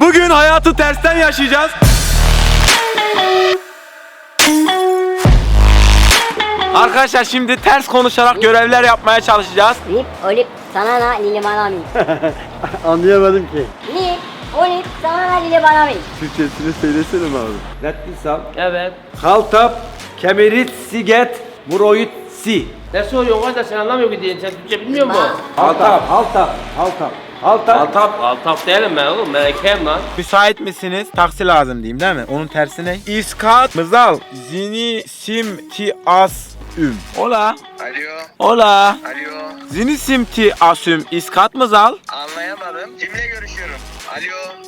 Bugün hayatı tersten yaşayacağız. Arkadaşlar şimdi ters konuşarak görevler yapmaya çalışacağız. Lip, olip, sana na, lili bana mi. Anlayamadım ki. Lip, olip, sana na, lili bana mi. Türkçesini söylesene mi abi? Rettisal, Evet. Kaltap, Kemerit, Siget, Muroyit, Si. Ne soruyorsun kardeş sen anlamıyor ki diye. Sen Türkçe bilmiyor musun? Haltap, Haltap, Haltap. Haltap. Altap. Altap değilim ben oğlum. Ben erkeğim lan. Müsait misiniz? Taksi lazım diyeyim değil mi? Onun tersi ne? İskat, mızal, zini, sim, ti, as, üm. Ola. Alo, Ola. alo. Zini, sim, ti, asüm, iskat, mızal. Anlayamadım. Kimle.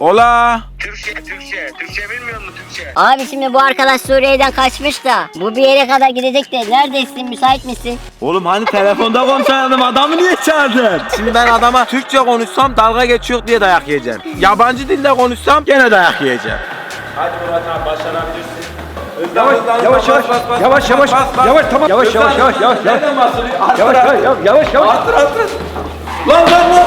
Ola. Türkçe, Türkçe. Türkçe bilmiyor musun Türkçe? Abi şimdi bu arkadaş Suriye'den kaçmış da bu bir yere kadar gidecek de neredesin müsait misin? Oğlum hani telefonda konuşalım adamı niye çağırdın? Şimdi ben adama Türkçe konuşsam dalga geçiyor diye dayak yiyeceğim. Yabancı dilde konuşsam gene dayak yiyeceğim. Hadi Murat abi başarabilirsin. Yavaş, yavaş, yavaş, yavaş, yavaş, yavaş, tamam. Yavaş, yavaş, yavaş, yavaş, yavaş. Nereden bahsediyor? Arttır, Yavaş, arttır. yavaş, yavaş, yavaş. Arttır, arttır. Lan lan lan.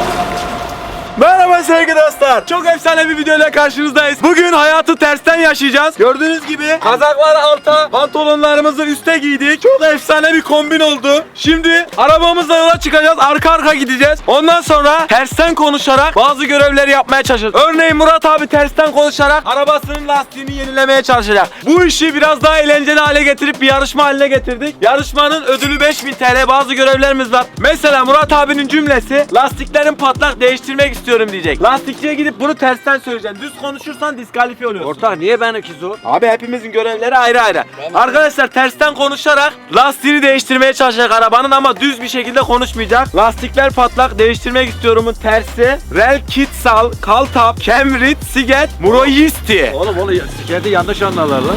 Merhaba sevgili dostlar. Çok efsane bir videoyla karşınızdayız. Bugün hayatı tersten yaşayacağız. Gördüğünüz gibi kazakları alta, pantolonlarımızı üste giydik. Çok efsane bir kombin oldu. Şimdi arabamızla yola çıkacağız. Arka arka gideceğiz. Ondan sonra tersten konuşarak bazı görevleri yapmaya çalışacağız. Örneğin Murat abi tersten konuşarak arabasının lastiğini yenilemeye çalışacak. Bu işi biraz daha eğlenceli hale getirip bir yarışma haline getirdik. Yarışmanın ödülü 5000 TL. Bazı görevlerimiz var. Mesela Murat abinin cümlesi lastiklerin patlak değiştirmek istiyorum diyecek. Lastikçiye gidip bunu tersten söyleyeceksin. Düz konuşursan diskalifiye oluyorsun. Ortak niye benimki zor? Abi hepimizin görevleri ayrı ayrı. Benim- Arkadaşlar tersten konuşarak lastiğini değiştirmeye çalışacak arabanın ama düz bir şekilde konuşmayacak. Lastikler patlak değiştirmek istiyorumun tersi. Rel kitsal, kaltap, kemrit, siget, muroyisti. Oğlum oğlum sikerdi yanlış anlarlar lan.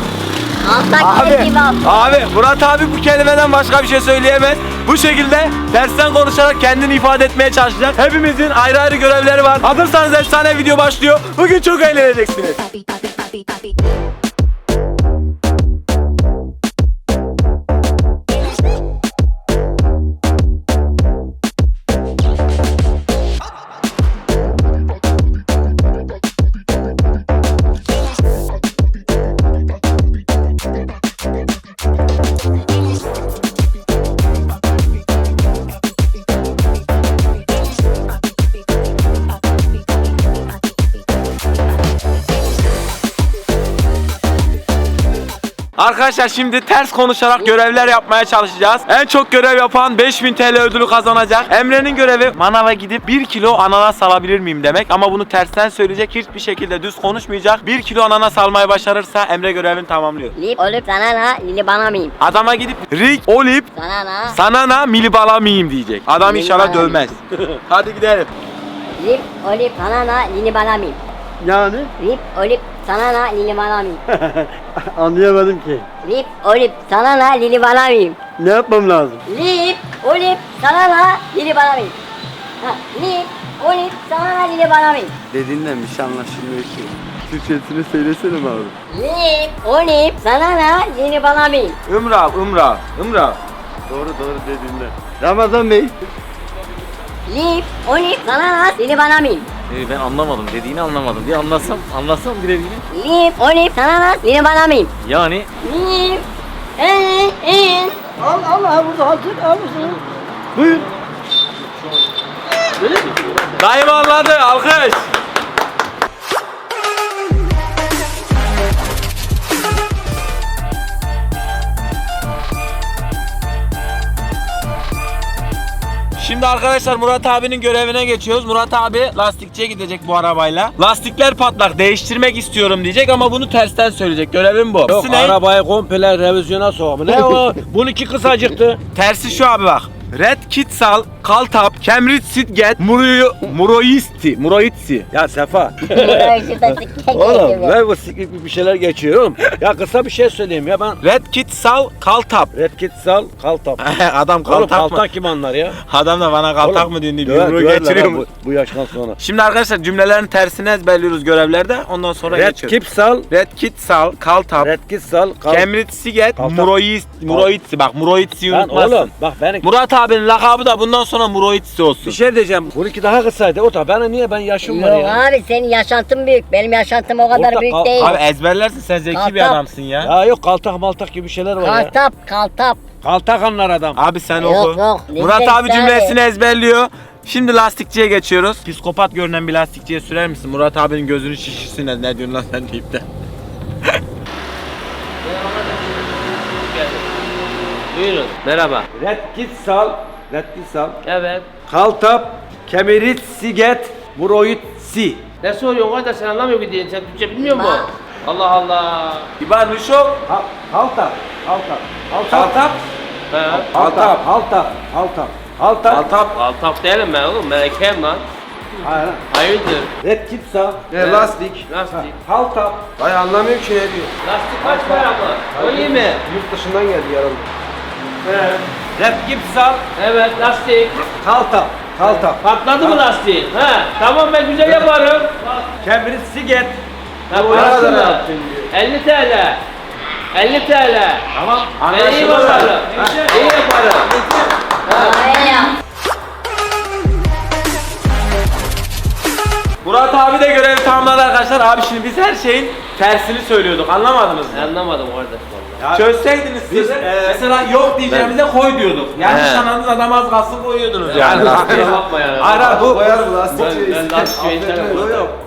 Abi, gibi al. abi Murat abi bu kelimeden başka bir şey söyleyemez. Bu şekilde tersten konuşarak kendini ifade etmeye çalışacak. Hepimizin ayrı ayrı görevleri var. Hazırsanız efsane video başlıyor. Bugün çok eğleneceksiniz. Arkadaşlar şimdi ters konuşarak görevler yapmaya çalışacağız. En çok görev yapan 5000 TL ödülü kazanacak. Emre'nin görevi manava gidip 1 kilo ananas alabilir miyim demek. Ama bunu tersten söyleyecek hiçbir şekilde düz konuşmayacak. 1 kilo ananas almayı başarırsa Emre görevini tamamlıyor. Lip, olip, sana na, lili bana mi. Adama gidip Rick, Olip, Sana na, sana na milibala mıyım diyecek. Adam inşallah Milibala dövmez. Hadi gidelim. lip, olip, sana na, lili bana mi. Yani Lip, olip, sana na, lili bana mi. anlayamadım ki. Lip, olip, sana na, lili bana mi. Ne yapmam lazım? Lip, olip, sana na, lili bana mi. Ha, lip, olip, sana na, lili bana mi. Dediğinden bir şey anlaşılmıyor ki. Türkçesini söylesene mi abi? Lip, olip, sana na, lili bana mi. Ümra, Ümra, Ümra. Doğru doğru dediğinden. Ramazan Bey. Lip, olip, sana na, lili bana mi. Ee, ben anlamadım. Dediğini anlamadım. Bir anlasam, anlasam bir dediğini. Lip, olip, sana na, lili bana mi. Yani Lip, en, en. Buyur. Dayım anladı, alkış. Şimdi arkadaşlar Murat abinin görevine geçiyoruz. Murat abi lastikçiye gidecek bu arabayla. Lastikler patlak değiştirmek istiyorum diyecek ama bunu tersten söyleyecek. Görevim bu. Yok ne? arabayı komple revizyona sok. Ne o? Bununki kısacıktı. Tersi şu abi bak. Red Kitsal, Kaltap, Kemrit Sitget, Muroyo, Muroyisti, Muroyitsi. Ya Sefa. Oğlum geçiyor. ben bu sikik bir şeyler geçiyorum. Ya kısa bir şey söyleyeyim ya ben Red Kitsal, Kaltap. Red Kit sal kaltap. Adam Oğlum kaltak mı? kaltak kim anlar ya? Adam da bana kaltak Oğlum, mı diyor, döver- yumruğu döverler getiriyor ha mu? Bu, bu yaştan sonra. Şimdi arkadaşlar cümlelerin tersini ezberliyoruz görevlerde. Ondan sonra Red geçiyoruz. Kip sal, Red Kitsal, Kaltap, Red Kit sal, kaltap. Kemrit Siget, Kaltap. Muroyitsi. Bak Muroyitsi'yi Lan unutmazsın. oğlum bak beni Murat abinin lakabı da bundan sonra Muroitsi olsun. Bir şey diyeceğim. Bununki daha kısaydı. O da bana niye ben yaşım var Yok ya. abi senin yaşantın büyük. Benim yaşantım o kadar Orta büyük kal- değil. Abi ezberlersin sen zeki bir Kaltak. adamsın ya. Ya yok kaltak maltak gibi şeyler var ya. Kaltap kaltap. Kaltak anlar adam. Abi sen Yok, oku. yok. Murat Lütfen abi abi. cümlesini ezberliyor. Şimdi lastikçiye geçiyoruz. Psikopat görünen bir lastikçiye sürer misin? Murat abinin gözünü şişirsin ne, ne diyorsun lan sen deyip de. Buyurun. Merhaba. Red git sal. Red git sal. Evet. Kaltap. Kemirit siget. Muroyit si. Ne soruyorsun kardeş sen anlamıyor ki diye. Sen Türkçe bilmiyor musun? Allah Allah. İban Nuşok. Kal- Kaltap. Kaltap. Kaltap. He. Kaltap. Kaltap. Kaltap. Kaltap. Altap. Altap değilim ben oğlum. Ben ekeyim lan. Hayır. Hayırdır? Red git sal. Evet. lastik. Lastik. Kaltap. Ay anlamıyorum ki ne diyor. Lastik kaç para mı? O iyi mi? Yurt dışından geldi yarın. Red git sal. Evet lastik. Kaltap. Kaltap. Patladı mı lastiğin? He. Tamam ben güzel yaparım. Kemirit siget. Ha parasını. 50 TL. 50 TL. Tamam. Ben iyi bakarım. İyi yaparım. Aynen. Murat abi de görevi tamamladı arkadaşlar. Abi şimdi biz her şeyin tersini söylüyorduk. Anlamadınız mı? Anlamadım kardeş vallahi. Çözseydiniz siz e, mesela yok diyeceğimize koy diyorduk. Yanlış He. anladınız adam az kalsın koyuyordunuz yani. Kusura bakma yani. Abi, bu Koyarız lastikçi. Ben, ben lastik istemem.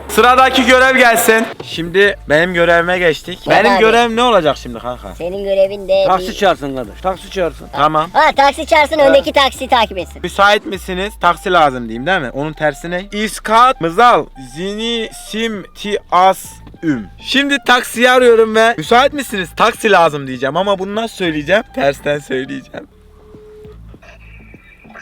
Sıradaki görev gelsin. Şimdi benim görevime geçtik. Bak Benim abi. görevim ne olacak şimdi kanka? Senin görevin de Taksi bir- çağırsın kardeş. Taksi çağırsın. Tamam. Ha taksi çağırsın öndeki taksiyi takip etsin. Müsait misiniz? Taksi lazım diyeyim değil mi? Onun tersi ne? İskat, mızal, zini, sim, ti, as, üm. Şimdi taksiyi arıyorum ve müsait misiniz? Taksi lazım diyeceğim ama bunu nasıl söyleyeceğim? Tersten söyleyeceğim.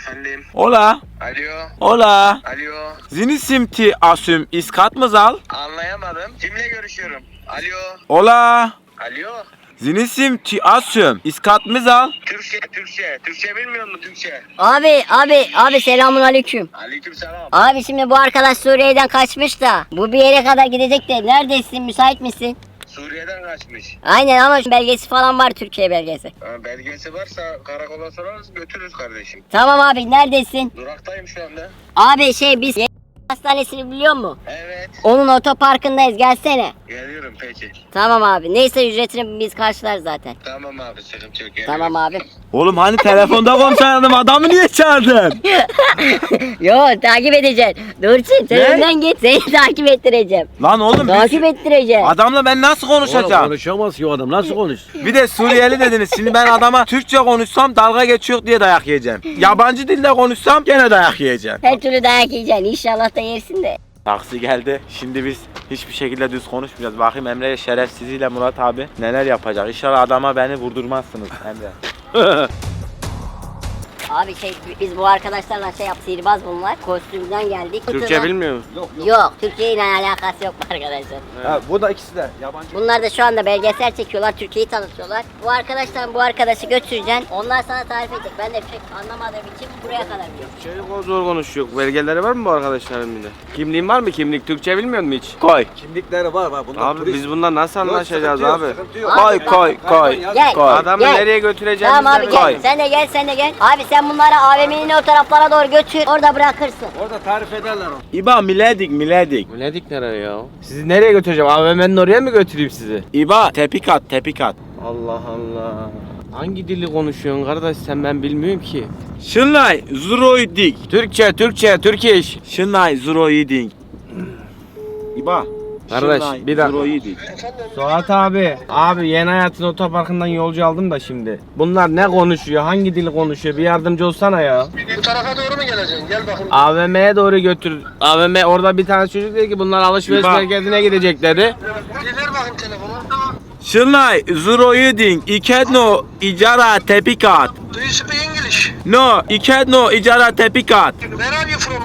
Efendim. Ola, Alo. ola. Alo. Zini, sim, ti, asüm, iskat, mızal. Anlayamadım. Kimle görüşüyorum? Alo. Ola. Alo. Zini, sim, ti, asüm, iskat, mızal. Türkçe, Türkçe. Türkçe bilmiyor musun Türkçe? Abi abi abi selamun aleyküm. Aleykümselam. Abi şimdi bu arkadaş Suriye'den kaçmış da bu bir yere kadar gidecek de neredesin müsait misin? Suriye'den kaçmış. Aynen ama şu belgesi falan var Türkiye belgesi. Ha, belgesi varsa karakola sorarız götürürüz kardeşim. Tamam abi neredesin? Duraktayım şu anda. Abi şey biz hastanesini biliyor mu? Evet. Onun otoparkındayız gelsene. Geliyorum peki. Tamam abi neyse ücretini biz karşılar zaten. Tamam abi sıkıntı yok. Geliyorum. Tamam abi. Oğlum hani telefonda konuşuyordum adamı niye çağırdın? Yo takip edeceksin. Dursun sen Ne? önden git seni takip ettireceğim. Lan oğlum Takip biz, ettireceğim. adamla ben nasıl Oğlum konuşacağım? konuşamaz ki o adam. Nasıl konuş? Bir de Suriyeli dediniz. Şimdi ben adama Türkçe konuşsam dalga geçiyor diye dayak yiyeceğim. Yabancı dilde konuşsam gene dayak yiyeceğim. Her türlü dayak yiyeceksin. İnşallah da yersin de. Taksi geldi. Şimdi biz hiçbir şekilde düz konuşmayacağız. Bakayım Emre şerefsiziyle Murat abi neler yapacak. İnşallah adama beni vurdurmazsınız Emre. Abi şey biz bu arkadaşlarla şey yap sihirbaz bunlar. Kostümden geldik. Türkçe bilmiyor musun? Yok Türkiye ile alakası yok arkadaşlar. Ha, bu da ikisi de yabancı. Bunlar da şu anda belgesel çekiyorlar. Türkiye'yi tanıtıyorlar. Bu arkadaştan bu arkadaşı götüreceksin. Onlar sana tarif edecek. Ben de şey anlamadığım için buraya kadar biliyorum. Şey zor konuşuyor. Belgeleri var mı bu arkadaşların bir de? Kimliğin var mı kimlik? Türkçe bilmiyor musun hiç? Koy. Kimlikleri var var. Bunlar Abi biz bundan nasıl anlaşacağız sıkıntı yok, abi? sıkıntı yok. Koy koy koy. Gel. Koy. Adamı Gel. nereye götüreceğimizi Tamam abi de gel. Koy. Sen de gel sen de gel. Abi sen bunları AVM'nin o taraflara doğru götür. Orada bırakırsın. Orada tarif ederler onu. İba miledik miledik. Ne nereye ya? Sizi nereye götüreceğim? AVM'nin oraya mı götüreyim sizi? İba tepik at tepik at. Allah Allah. Hangi dili konuşuyorsun kardeş sen ben bilmiyorum ki. Şınlay zuroidik. Türkçe, Türkçe, Türk iş. Şınlay zuroidik. İba. Kardeş, bir dakika. Suat abi. Abi yeni hayatın otoparkından yolcu aldım da şimdi. Bunlar ne konuşuyor? Hangi dili konuşuyor? Bir yardımcı olsana ya. Bu tarafa doğru mu geleceksin? Gel bakayım. AVM'ye doğru götür. AVM orada bir tane çocuk dedi ki bunlar alışveriş bak. merkezine gidecekleri. Bir ver bakayım telefonu. Tamam. Şınlay zuroidik. İkedno icara tepik at. Do you speak English? No, ikedno icara tepik at. Where are you from?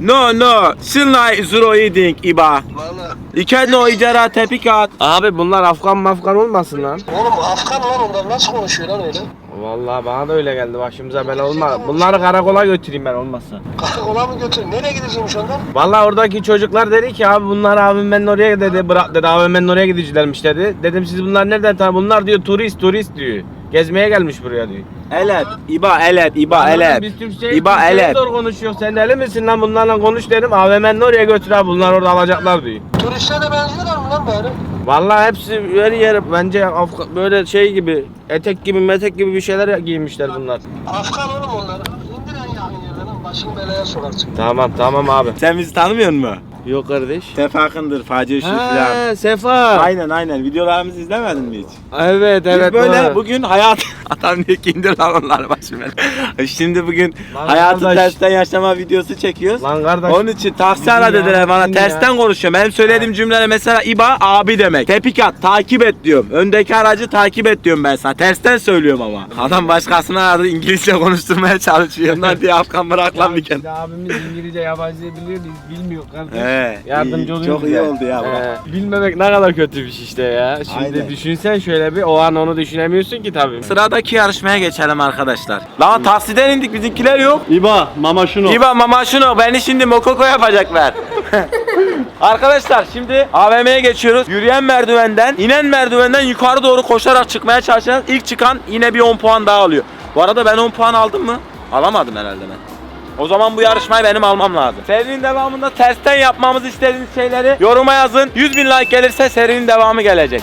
No no. Şınlay zuroidik İba. Valla. İkedno icara tepik at. Abi bunlar Afgan mafgan olmasın lan. Oğlum Afgan lan onlar nasıl konuşuyor lan öyle? Vallahi bana da öyle geldi başımıza bela olma. Bunları karakola götüreyim ben olmazsa. Karakola mı götür? Nereye gideceğim şu anda? Vallahi oradaki çocuklar dedi ki abi bunlar AVM'nin oraya dedi bırak dedi AVM'nin oraya gidicilermiş dedi. Dedim siz bunlar nereden tanı? Bunlar diyor turist turist diyor. Gezmeye gelmiş buraya diyor. Elet, İba, Elet, İba, Elet. Biz Türkçeyi, İba, Elet. zor konuşuyor. Sen deli misin lan bunlarla konuş dedim. AVM'nin oraya götür abi bunlar orada alacaklar diyor. Turistlere de benziyorlar mı lan bari? Vallahi hepsi her yer bence Afga- böyle şey gibi etek gibi metek gibi bir şeyler giymişler bunlar. Afgan oğlum onlar. İndir en yakın yerden lan. Başını belaya sokarsın. Tamam tamam abi. Sen bizi tanımıyor musun? Yok kardeş. Sefakındır, Faci Işık falan. Ha, Sefa. Aynen aynen. Videolarımızı izlemedin mi hiç? Evet Biz evet. böyle doğru. bugün hayat... Adam diyor ki indir lan onları başıma. Şimdi bugün Lan hayatı kardeş. tersten yaşama videosu çekiyoruz. Lan kardeş. Onun için taksi ara ya, dediler bana. ya. Tersten konuşuyorum. Benim söylediğim cümlelere mesela İba abi demek. Tepik at, takip et diyorum. Öndeki aracı takip et diyorum ben sana. Tersten söylüyorum ama. Adam başkasına aradı İngilizce konuşturmaya çalışıyor. Onlar diye Afgan bırak lan bir Ya kenara. Abimiz İngilizce yabancı biliyor bilmiyor kardeş. He, Yardımcı iyi, oluyor çok bize. iyi oldu ya. He, bilmemek ne kadar kötü bir şey işte ya. Şimdi Aynen. düşünsen şöyle bir o an onu düşünemiyorsun ki tabii. Sıradaki yarışmaya geçelim arkadaşlar. Lan taksiden indik bizimkiler yok. İba, mama şunu. İba mama şunu beni şimdi mokoko yapacaklar. Arkadaşlar şimdi AVM'ye geçiyoruz. Yürüyen merdivenden, inen merdivenden yukarı doğru koşarak çıkmaya çalışacağız. İlk çıkan yine bir 10 puan daha alıyor. Bu arada ben 10 puan aldım mı? Alamadım herhalde ben. O zaman bu yarışmayı benim almam lazım. Serinin devamında tersten yapmamızı istediğiniz şeyleri yoruma yazın. 100 bin like gelirse serinin devamı gelecek.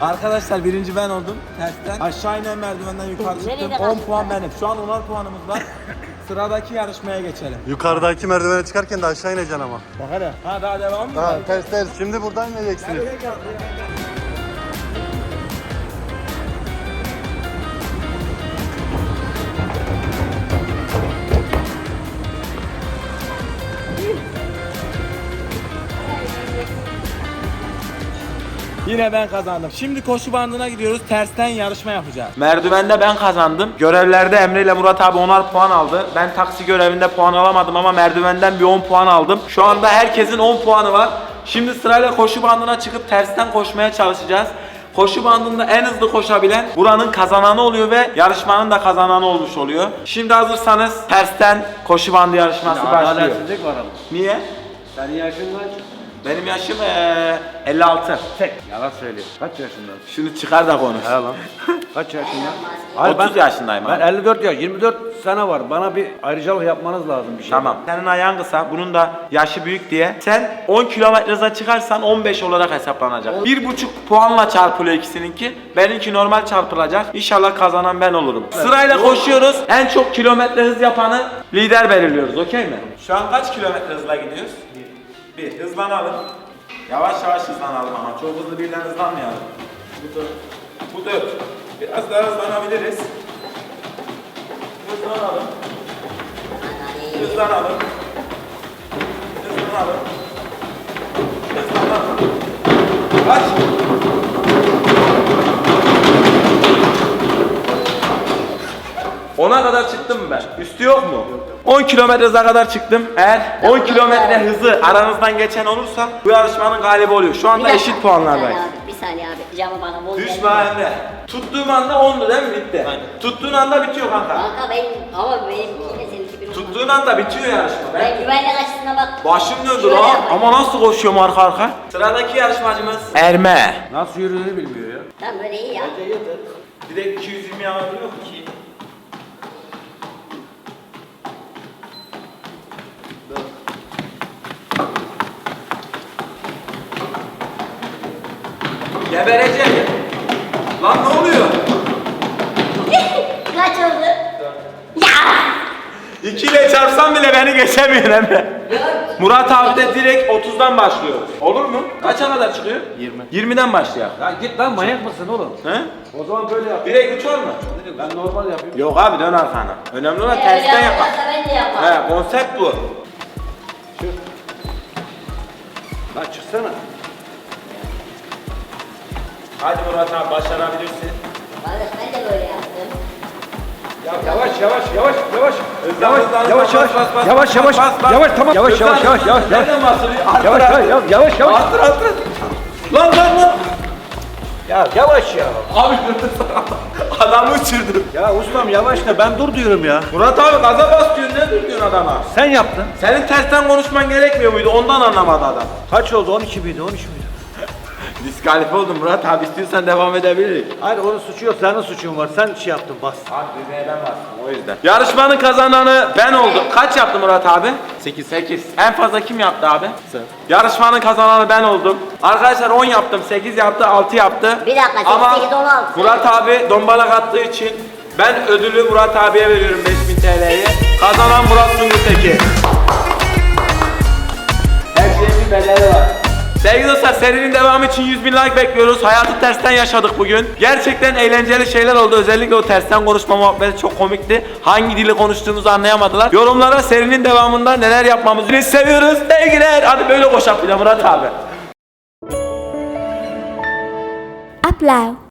Arkadaşlar birinci ben oldum tersten. Aşağı inen merdivenden yukarı çıktım. Nereye 10 kaçtın puan benim. Şu an 10'ar puanımız var. Sıradaki yarışmaya geçelim. Yukarıdaki merdivene çıkarken de aşağı ineceksin ama. Bak hele. Ha daha devam mı? Ha, ters ters. Şimdi buradan ineceksiniz. Yine ben kazandım. Şimdi koşu bandına gidiyoruz. Tersten yarışma yapacağız. Merdivende ben kazandım. Görevlerde Emre ile Murat abi 10'ar puan aldı. Ben taksi görevinde puan alamadım ama merdivenden bir 10 puan aldım. Şu anda herkesin 10 puanı var. Şimdi sırayla koşu bandına çıkıp tersten koşmaya çalışacağız. Koşu bandında en hızlı koşabilen buranın kazananı oluyor ve yarışmanın da kazananı olmuş oluyor. Şimdi hazırsanız tersten koşu bandı yarışması başlıyor. Adaletsizlik var ama. Niye? Senin yaşın kaç? Benim yaşım eee 56. Yalan söylüyor. Kaç yaşında? Şunu çıkar da konuş. He lan. Kaç yaşında? 30 yaşındayım Ben abi. 54 yaş, 24 sene var. Bana bir ayrıcalık yapmanız lazım bir şey. Tamam. Senin ayağın kısa, bunun da yaşı büyük diye. Sen 10 kilometre hıza çıkarsan 15 olarak hesaplanacak. 1,5 puanla çarpılıyor ikisininki. Benimki normal çarpılacak. İnşallah kazanan ben olurum. Sırayla koşuyoruz. En çok kilometre hız yapanı lider belirliyoruz. Okey mi? Şu an kaç kilometre hızla gidiyoruz? 1. Bir. Hızlanalım. Yavaş yavaş hızlanalım ama çok hızlı birden hızlanmayalım. Bu 4. Bu 4. Biraz daha hızlanabiliriz. Hızlanalım. Hızlanalım. Hızlanalım. Hızlanalım. Kaç? Ona kadar çıktım ben? Üstü yok mu? 10 kilometre hıza kadar çıktım. Eğer 10 kilometre hızı aranızdan geçen olursa bu yarışmanın galibi oluyor. Şu Bir anda dakika, eşit bir puanlardayız. saniye abi, Bir saniye abi. Camı bana bol Düşme. Emre. Tuttuğum anda 10'du değil mi? Bitti. Tuttuğun anda bitiyor kanka. Kanka benim ama benim yine seninki bir olmaz. Tuttuğun anda bitiyor yarışma. Ben Ben güvenlik açısına bak. Başım döndü Şöyle lan. Ama nasıl koşuyorum arka arka? Sıradaki yarışmacımız Erme. Nasıl yürüdüğünü bilmiyor ya. Tamam böyle iyi ya. Direkt 220 alabiliyor ki? Gebereceğim. Lan ne oluyor? Kaç oldu? 2 ile çarpsam bile beni geçemiyor Emre. Murat abi de direkt 30'dan başlıyor. Olur mu? Kaça kadar çıkıyor? 20. 20'den başlıyor. Ya git lan manyak mısın oğlum? He? O zaman böyle yap. Direkt uçar mı? Ben normal yapayım. Yok abi dön arkana. Önemli olan Öyle tersten yaparsa ben de yaparım. He konsept bu. Lan çıksana. Hadi Murat abi başarabilirsin. Kardeş ben de böyle yaptım. Yavaş yavaş yavaş yavaş. Yavaş Yavaş yavaş yavaş yavaş yavaş tamam yavaş yavaş yavaş yavaş yavaş Nereden bahsediyor? yavaş yavaş yavaş yavaş yavaş Attır attır. Lan lan lan. ya yavaş ya. Abi adamı uçurdum. Ya ustam yavaş da ben dur diyorum ya. Murat abi gaza bas diyor ne dur diyorsun adama? Sen yaptın. Senin tersten konuşman gerekmiyor muydu? Ondan anlamadı adam. Kaç oldu? 12 miydi? 13 müydü? Diskalife oldum Murat abi istiyorsan devam edebiliriz. Hayır onun suçu yok. Senin suçun var. Sen şey yaptın bas. Abi düğmeye ben bastım o yüzden. Yarışmanın kazananı ben oldum. Kaç yaptı Murat abi? 8. 8. En fazla kim yaptı abi? Sen. Yarışmanın kazananı ben oldum. Arkadaşlar 10 yaptım, 8 yaptı, 6 yaptı. Bir dakika, sekiz, Ama sekiz, on altı. Murat abi dombalak attığı için ben ödülü Murat abiye veriyorum 5000 TL'yi. Kazanan Murat Sungurteki. Her şeyin bir bedeli var. Sevgili dostlar serinin devamı için 100 bin like bekliyoruz. Hayatı tersten yaşadık bugün. Gerçekten eğlenceli şeyler oldu. Özellikle o tersten konuşma muhabbeti çok komikti. Hangi dili konuştuğumuzu anlayamadılar. Yorumlara serinin devamında neler yapmamızı biz seviyoruz. Sevgiler. Hadi böyle koşak bir de Murat abi. Up loud.